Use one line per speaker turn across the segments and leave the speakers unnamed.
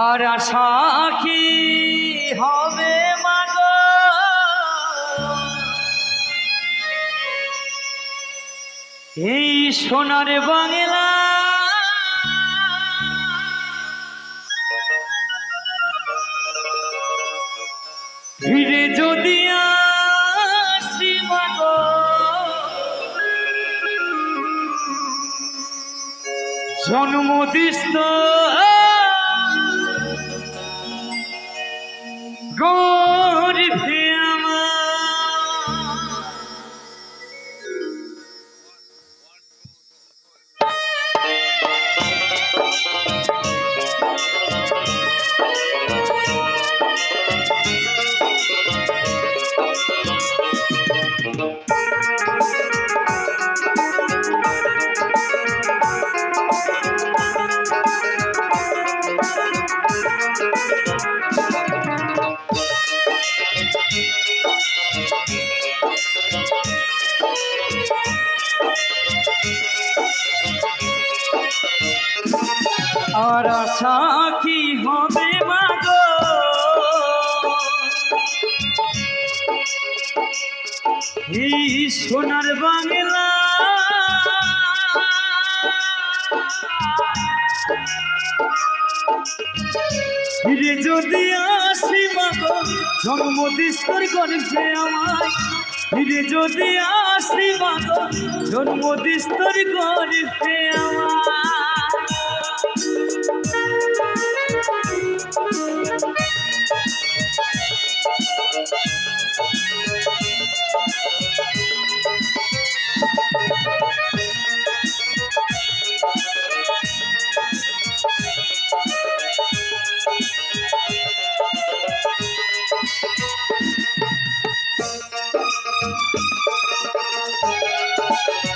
আর কি হবে মাগো? এই সোনার বাংলা ফিরে যদি আসি কি হবে মাগো। এই সোনার বাংলা। ফিরে যদি আসি মাগো জন্মদিস্তর গর্ভে আমায়। ফিরে যদি আসি মাগো জন্মদিস্তর গর্ভে আমায়।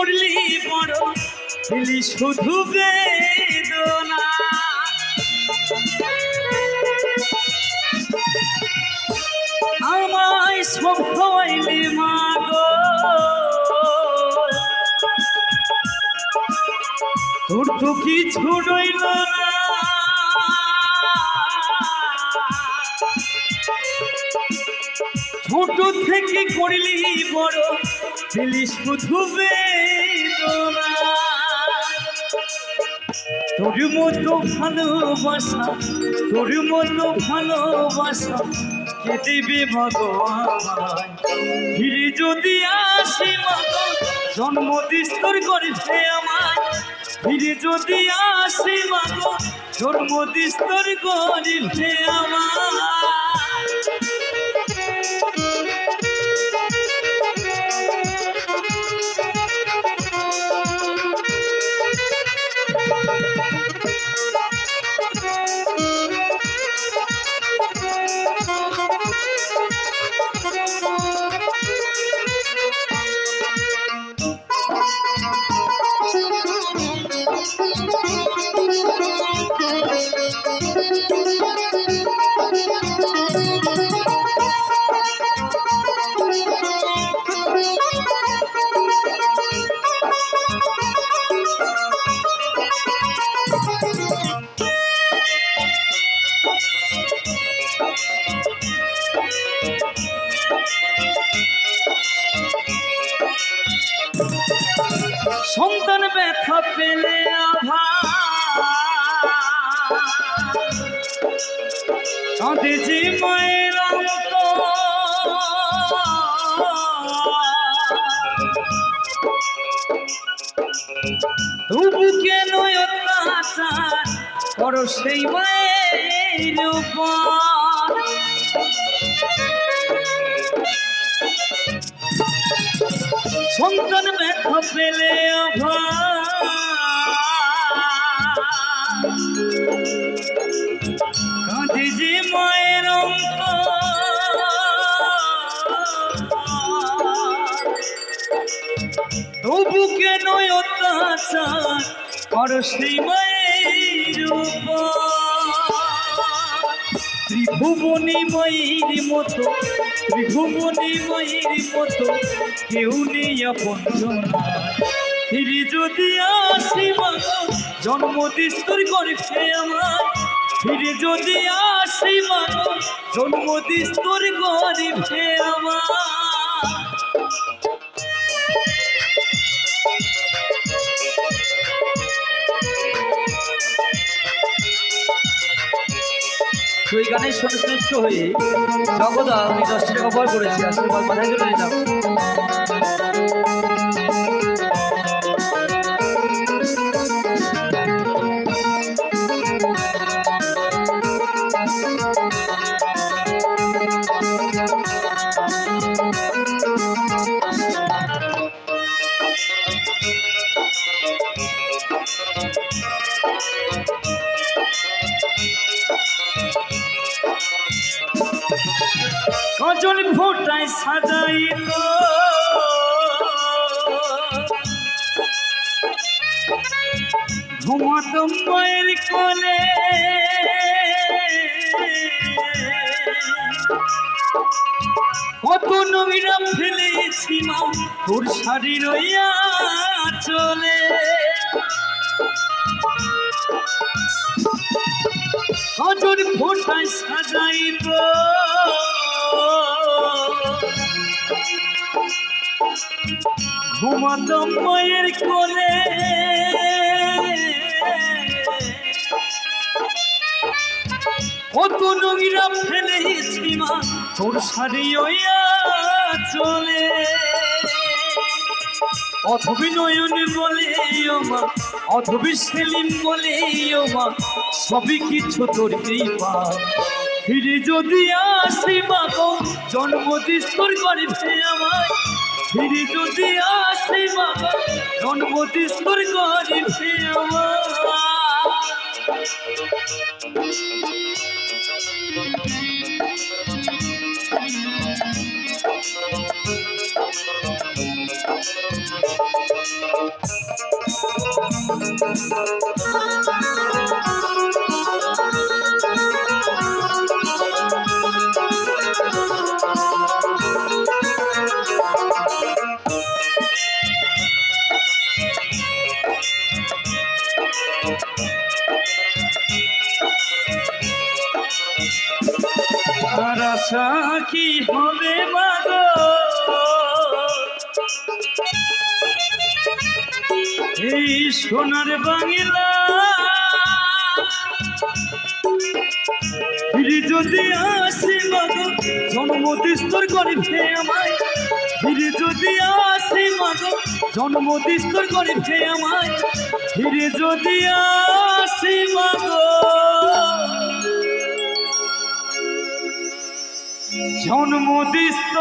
করলি বড়, দিলি শুধু বেদনা। আমায় সব মা গো। তোর না। ছোট থেকে করলি বড় দিলি শুধু তোর মতো ভালোবাসা, তোর মতো ভালোবাসা, কে দেবে ভগবান? ফিরে যদি আসি মাগো জন্মদিস্তর করেছে আমার ফিরে যদি আসি মাগো জন্মদিস্তর করেছে আমার সন্তান ব্যথা পেলে আভা মায়ের তবু কেন অত্যাচার? করো সেই মায়ের উপর। সন্তান ব্যথা পেলে কাঁদে যে মায়ের অঙ্ক। তবু কেন অত্যাচার? কর সেই মায়ের ত্রিভুবনী মায়ের মতো ত্রিভুবনী মায়ের মতো, কেউ নেই আপন ফিরে যদি আসি মাগো জন্ম দিস্তর করে ফে আমার। ফিরে যদি আসি মাগো জন্ম দিস্তর করে আমার। এই গানের সন্তুষ্ট হয়ে সর্বদা উনি দশটি টাকা বল করেছে বল মাথায় চলে নিলাম। ফোটায় সাজাইল। ঘুমাত মায়ের কোলে। কত নবীরা ফেলেছি মা তোর শাড়ি রইয়া চলে। কজন ফোটায় সাজাইব ঘুমাত মায়ের কোলে। কত নগিরা ফেলেছি মা, তোর ওইয়া চলে। অথবি নয়ন বলে মা অথবি সেলিম বলে মা, সবই কিছু তোর কৃপা ফিরে যদি আসি মা গো জন্ম দিস্তর করিবে আমায়। ফিরে যদি আসি মা গো জন্ম দিস্তর করিবে আমায়। আশা কি হবে মাগো? এই সোনার বাংলা। ফিরে যদি আসি মাগো জন্ম দিস্তর করিবে আমায়। ফিরে যদি আসি মাগো জন্ম দিস্তর করেছে আমায়। ফিরে যদি আসি মাগো জন্ম দিস্ত